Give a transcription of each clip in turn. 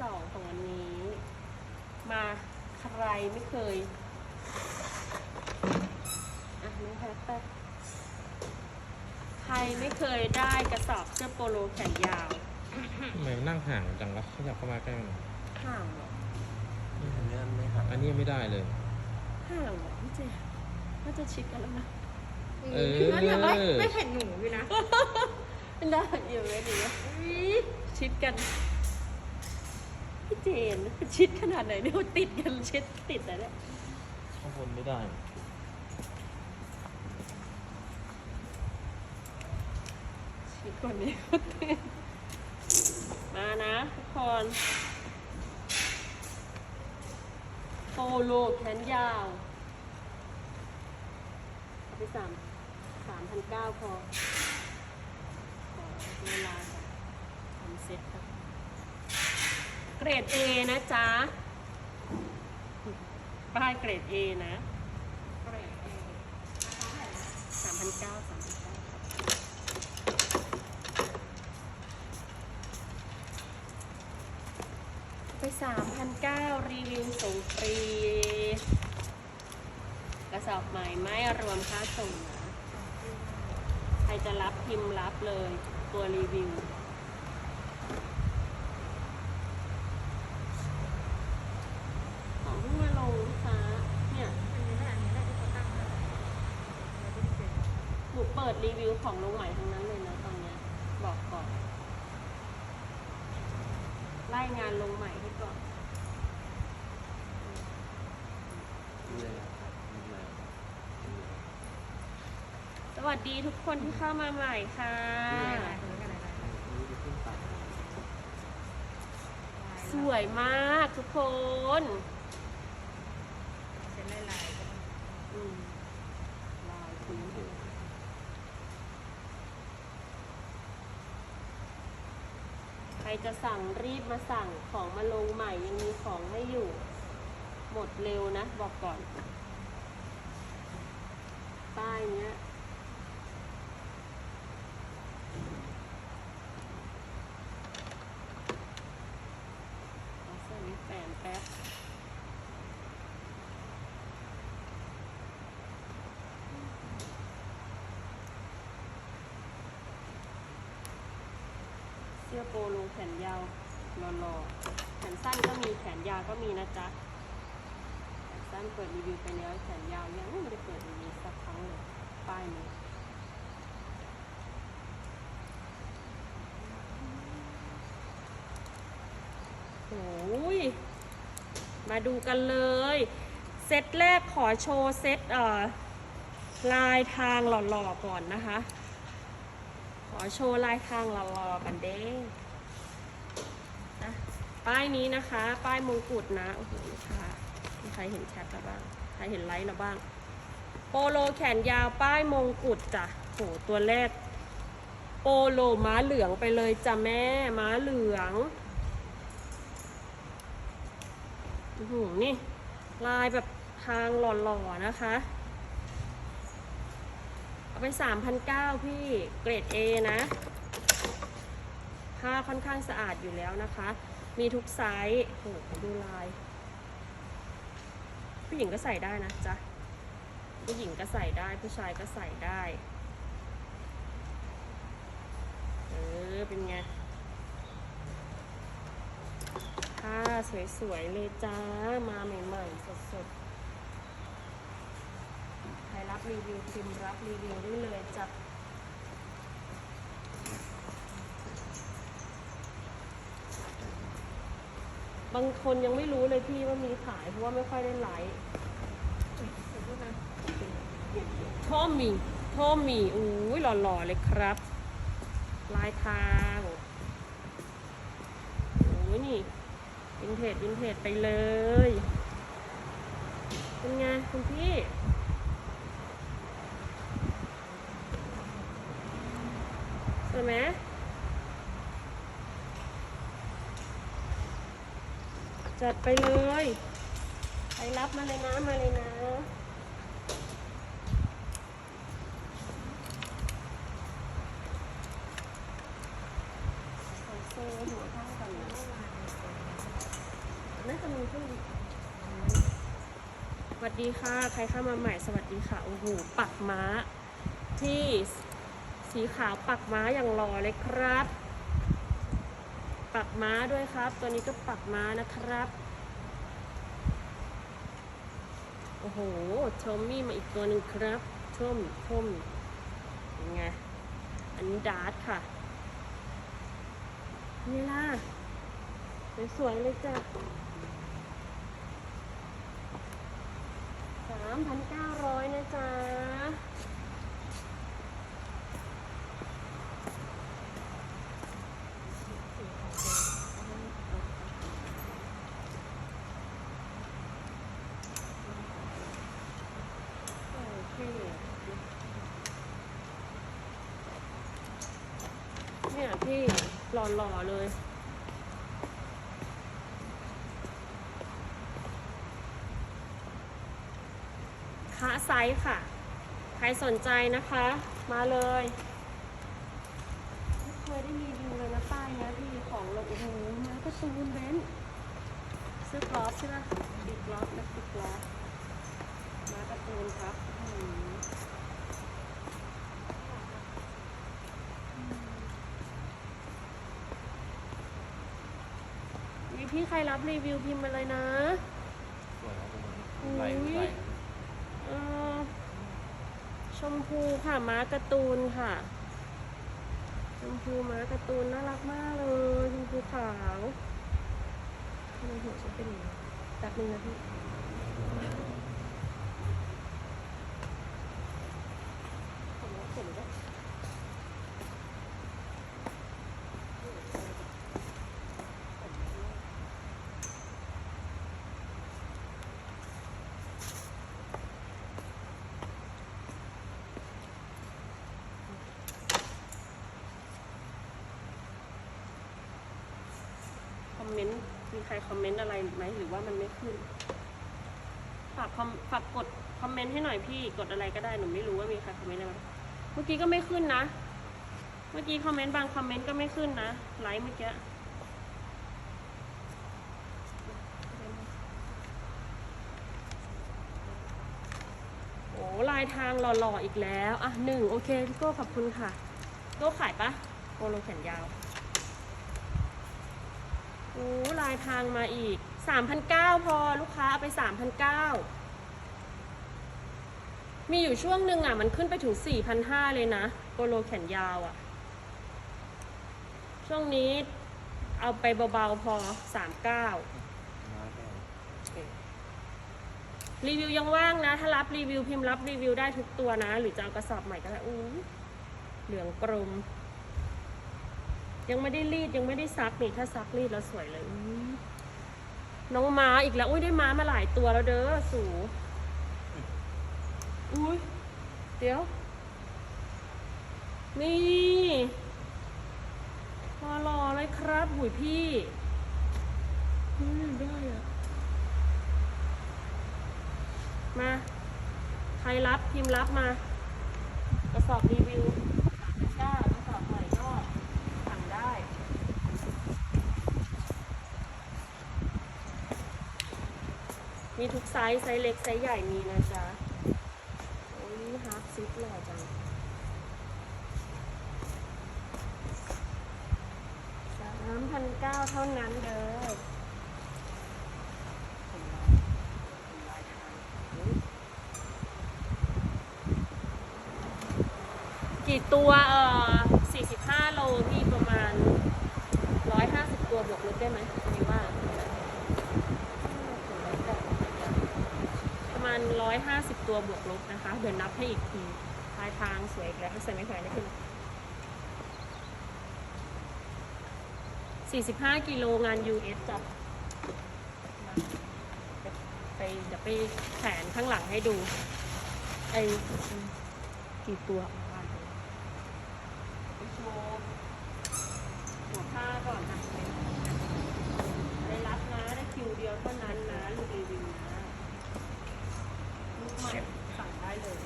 สองของวันนี้ มาใครไม่เคย อะน้องแพทไปใครไม่เคยได้กระสอบเสื้อโปโลแขนยาวทำไมมันนั่งห่างจังวะขยับเข้ามาใกล้หน่อยห่างเหรออันนี้ไม่หักอันนี้ยังไม่ได้เลย ห่างเหรอพี่เจน่าจะชิดกันแล้วนะเออแล้วเนี่ยไม่ไม่เห็นหนูอยู่นะ เป็นได้อยู่ไหมหนูชิดกันพี่ เจนชิดขนาดไหนเนี่ยติดกันชิดติดแต่เนี่ยข้างบนไม่ได้ชิดกว่านี้ก็ติดมานะทุกคนโปโลแขนยาวเอาไปสามสามพันเก้าพอขอเวลาก่อนทำเซ็ตก่อนเก รด A นะจ๊ะ ป้ายเกรด A นะสามพันเก้าสามพันเก้าไปสามพันเก้ารีวิวส่งฟรี กระสอบใหม่ไม่รวมค่าส่งนะ ใครจะรับพิมพ์รับเลยตัวรีวิว ของเพิ่งมาลงลูกค้าเนี่ย อันนี้แหละอันนี้แหละที่เขาตั้งมาเราไม่ได้เจอ หนูเปิดรีวิวของลงใหม่ทั้งนั้นเลยนะตอนเนี้ยบอกก่อนไล่งานลงใหม่ให้ก่อนสวัสดีทุกคนที่เข้ามาใหม่ค่ะ สวยมากทุกคน เซ็นลายลาย อืมลายพื้นดูใคร จะสั่งรีบมาสั่งของมาลงใหม่ยังมีของให้อยู่ หมดเร็วนะ บอกก่อน ป้ายเนี้ย เอาเส้นนี้แปนแป๊บ เสื้อโปโลแขนยาวหล่อๆแขนสั้นก็มีแขนยาวก็มีนะจ๊ะแขนสั้นเปิดรีวิวไปแล้วแขนยาวยังไม่ได้เปิดรีวิวสักครั้งเลยป้ายนี้โอ้ยมาดูกันเลย เซตแรกขอโชว์เซตเอ่อลายทางหล่อๆก่อนนะคะ ขอโชว์ลายทางหล่อๆกันเด้นะป้ายนี้นะคะ ป้ายมงกุฎนะ โอ้โหลูกค้าใครเห็นแชทเราบ้าง ใครเห็นไลค์เราบ้าง โปโลแขนยาวป้ายมงกุฎจ้ะโหตัวแรก โปโลม้าเหลืองไปเลยจ้ะแม่ ม้าเหลืองอื้อหือนี่ ลายแบบทางหล่อๆนะคะ เอาไป3,900 พี่เกรด A นะผ้าค่อนข้างสะอาดอยู่แล้วนะคะ มีทุกไซส์โหดูลาย ผู้หญิงก็ใส่ได้นะจ๊ะผู้หญิงก็ใส่ได้ผู้ชายก็ใส่ได้ เออ เป็นไงค่ะสวยๆเลยจ้า มาใหม่ๆสดๆ รีวิวพิมพ์รับรีวิวได้เลยจ้ะบางคนยังไม่รู้เลยพี่ว่ามีขายเพราะว่าไม่ค่อยได้ไลฟ์โทอมมี่ทอมมี่อู้ยหล่อๆเลยครับ ลายทางโอ้ยนี่วินเทจวินเทจไปเลย เป็นไงคุณพี่ สวยไหมจัดไปเลย ไปรับมาเลยนะ มาเลยนะขอโซ่หัวข้างก่อนนะน่าจะมีขึ้นสวัสดีค่ะ ใครเข้ามาใหม่ สวัสดีค่ะ โอ้โห ปักม้าที่ สีขาวปักม้าอย่างหล่อเลยครับ ปักม้าด้วยครับ ตัวนี้ก็ปักม้านะครับ โอ้โหชมมี่มาอีกตัวหนึ่งครับชมชมยังไงอันนี้ดาร์ทค่ะ นี่ล่ะสวยๆเลยจ้ะสามพันเก้าร้อยนะจ๊ะ โอเคเนี่ย พี่หล่อๆเลย ค้าไซส์ค่ะ ใครสนใจนะคะ มาเลยไม่เคยได้รีวิวเลยนะป้ายนะพี่ของลงโอ้โหมาก็ตูนเบนซ์ซื้อกรอบใช่ไหมบิ๊กกรอบนะบิ๊กกรอบมาการ์ตูนครับอื้อหือมี พี่ใครรับรีวิวพิมพ์มาเลยนะสวยครับผมไหลไหลเอ่อชมพูค่ะม้าการ์ตูนค่ะ ชมพูม้าการ์ตูนน่ารักมากเลยชมพูขาวทำไมหัวฉันเป็นอย่างนี้แป๊บนึงนะพี่ผมว่าผมก็คอมเม นต์มีใครคอมเมนต์อะไรไหมหรือว่ามันไม่ขึ้น ฝากคอมฝากกดคอมเมนต์ให้หน่อยพี่กดอะไรก็ได้หนูไม่รู้ว่ามีใครคอมเมนต์อะไรเมื่อกี้ก็ไม่ขึ้นนะ เมื่อกี้คอมเมนต์บางคอมเมนต์ก็ไม่ขึ้นนะไลค์เมื่อกี้โอ้ลายทางหล่อๆอีกแล้ว อะหนึ่งโอเคพี่โก้ขอบคุณค่ะโก้ขายปะโปโลแขนยาว โอ้ลายทางมาอีก3,900พอลูกค้าเอาไป3,900มีอยู่ช่วงหนึ่งอะ มันขึ้นไปถึง4,500เลยนะโปโลแขนยาวอะ ช่วงนี้เอาไปเบาๆพอ39มาแก้วรีวิวยังว่างนะ ถ้ารับรีวิวพิมพ์รับรีวิวได้ทุกตัวนะ หรือจะเอากระสอบใหม่ก็ได้อู้เหลืองกรม ยังไม่ได้รีดยังไม่ได้ซักนี่ถ้าซักรีดแล้วสวยเลยน้องม้าอีกแล้วอุ้ยได้ม้ามาหลายตัวแล้วเด้อสูอุ้ยเดี๋ยว นี่พอรอเลยครับหุยพี่อืมได้อะมาใครรับพิมพ์รับมา กระสอบรีวิวสามกระสอบใหม่ก็สั่งได้ มีทุกไซส์ไซส์เล็กไซส์ใหญ่มีนะจ๊ะ โอ้ยฮาร์ฟซิปหล่อจัง สามพันเก้าเท่านั้นเด้อผมลายผมลายทางอุ๊ยกี่ตัวเอ่อ45 โลพี่ประมาณ 150 ตัวบวกลบได้ไหมมีว่า ประมา ณ 150 ตัวบวกลบนะคะ เดี๋ยวนับให้อีกทีปลายทางสวยอีกแล้วใส่ไม่แพงได้ขึ้น45 กิโลงาน US จ้ะไปเดี๋ยวไปแขนข้างหลังให้ดูไอ้กี่ตัวอ่านดูไปโชว์หัวผ้าก่อนนะได้รับนะ ได้คิวเดียวเท่านั้นนะลูกรีวิวนะลูกใหม่สั่งได้เลย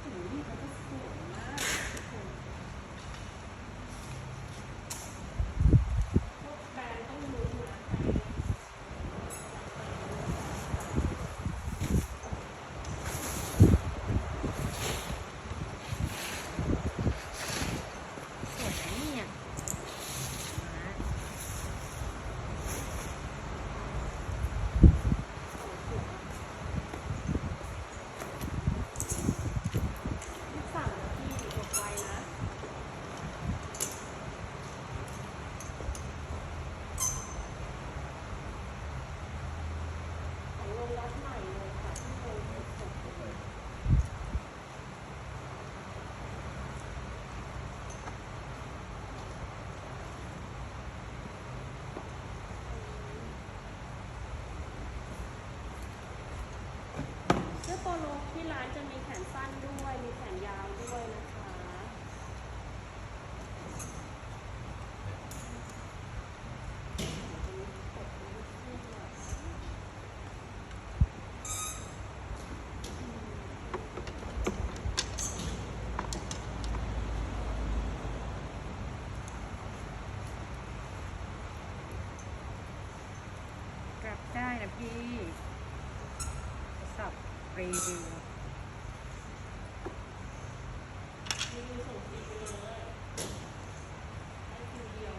โอ้โหนี่เขาก็สวยมากทุกคน โปโลที่ร้านจะมีแขนสั้นด้วย มีแขนยาวด้วยนะคะ กลับได้นะพี่ สับรีวิว รีวิวส่งฟรีไปเลยได้คิวเดียว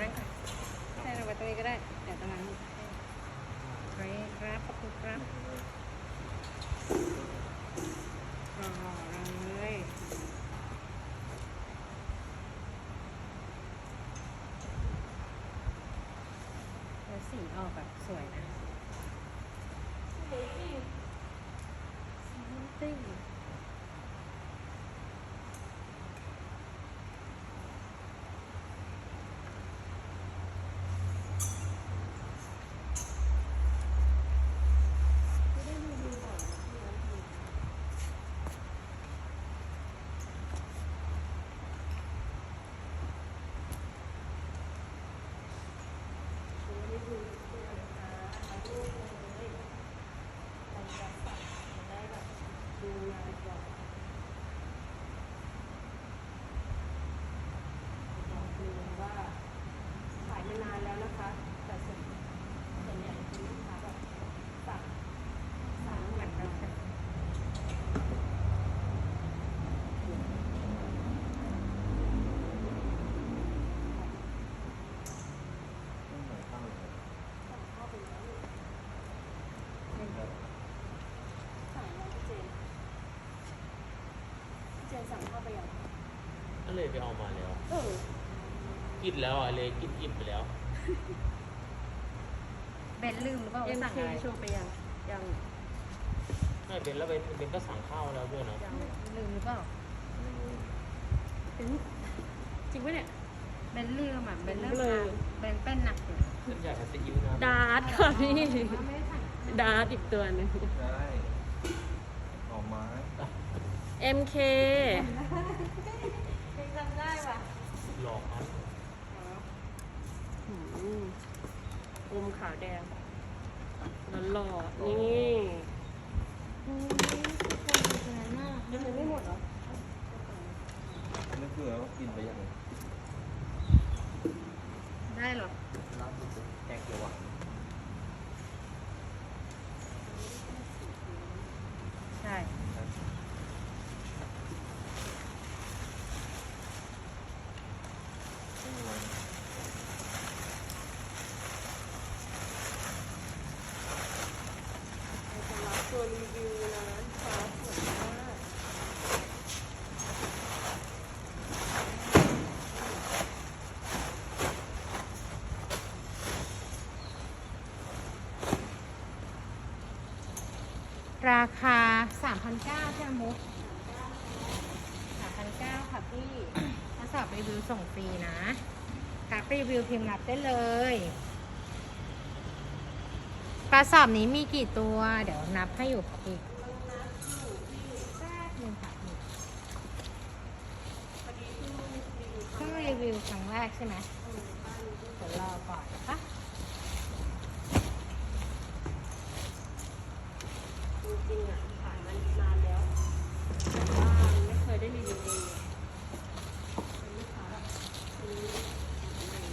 นั่งก่อนใช่เราไปตรงนี้ก็ได้ เดี๋ยวตรงนั้นไปครับขอบคุณครับรอเลยแล้วสีออกแบบสวยนะ เฮ้ยจริง ติ้ง ไม่ได้รีวิวบ่อยนะที่ร้านทีไม่ได้ดูตัวนะคะถ่ายรูปเลยเราจะสั่งจะได้แบบดูงานก่อนบอกเลยว่าขายมานานแล้วนะคะ แต่ส่วนส่วนใหญ่คือลูกค้าแบบสั่งสั่งเหมือนกัน ต้องเหมือนข้าวเลย สั่งเข้าไปแล้วนี่สั่งแล้วพี่เจนพี่เจน สั่งเข้าไปยังก็เลยไปเอามาแล้ว เออกินแล้วอะเลยกินอิ่มไปแล้ว เบนลืมหรือเปล่าเอ็ว่ามสั่งเคอะไรโชว์ไปยังยังไม่เป็นแล้วเป็นเป็นก็สั่งข้าวแล้วด้วยเนาะยังลืมหรือเปล่าเป็นจริงปะเนี่ย เบนลืมอะเบนเริ่มเบลอ เบนเป็นหนักอยู่ฉันอยากจะซีอิ๊วนะดาร์ทค่ะพี่ว่าไม่ได้สั่งดาร์ทอีกตัวหนึงได้หน่อไม้ MK เป็นจำได้ป่ะหลอกมันหืมอมขาวแดงแล้วหล่อๆนี่ยังไม่หมดเหรอนึกเผื่อว่ากินไปยังไงได้เหรอล่าสุดแกงเขียวหวาน ใช่ เราจะรับตัวรีวิวนะฟ้าสวยมาก ราคา3,900ใช่ไหมมุก3,900ค่ะพี่ถ้าสอบรีวิวส่งฟรีนะกราฟรีวิวพิมพ์รับได้เลยกระสอบนี้มีกี่ตัว เดี๋ยวนับให้อยู่ค่ะพี่แป๊บนึงค่ะพี่พอดีเพิ่งรีวิวเพิ่งรีวิวครั้งแรกใช่ไหมเดี๋ยวรอก่อนนะคะ จริงๆอะขายมานานแล้ว แต่ว่าไม่เคยได้รีวิวเองอะเป็นลูกค้าแบบซื้อของเอง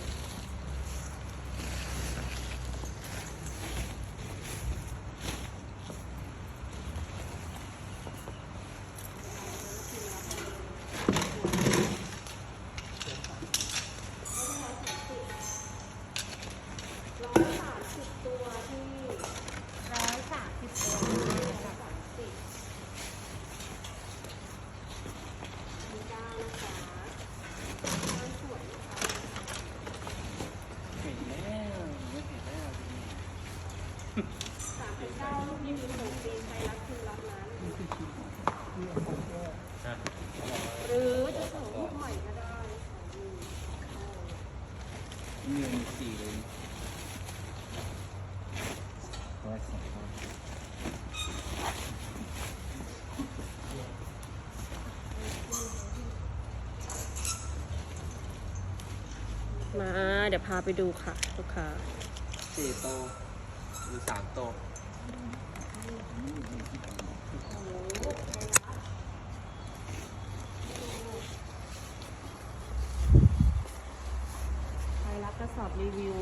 เดี๋ยวพาไปดูค่ะลูกค้าสี่โตวหรือสามโตวใครรับกระสอบรีวิว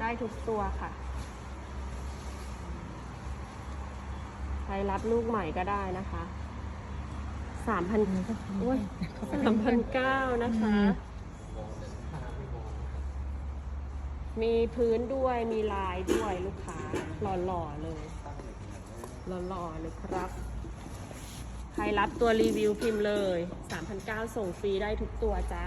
ได้ทุกตัวค่ะใครรับลูกใหม่ก็ได้นะคะสามพันโอ้ยสามพันเก้านะคะ มีพื้นด้วยมีลายด้วยลูกค้าหล่อๆเลยหล่อๆเลยครับ ใครรับตัวรีวิวพิมพ์เลย 3,900ส่งฟรีได้ทุกตัวจ้า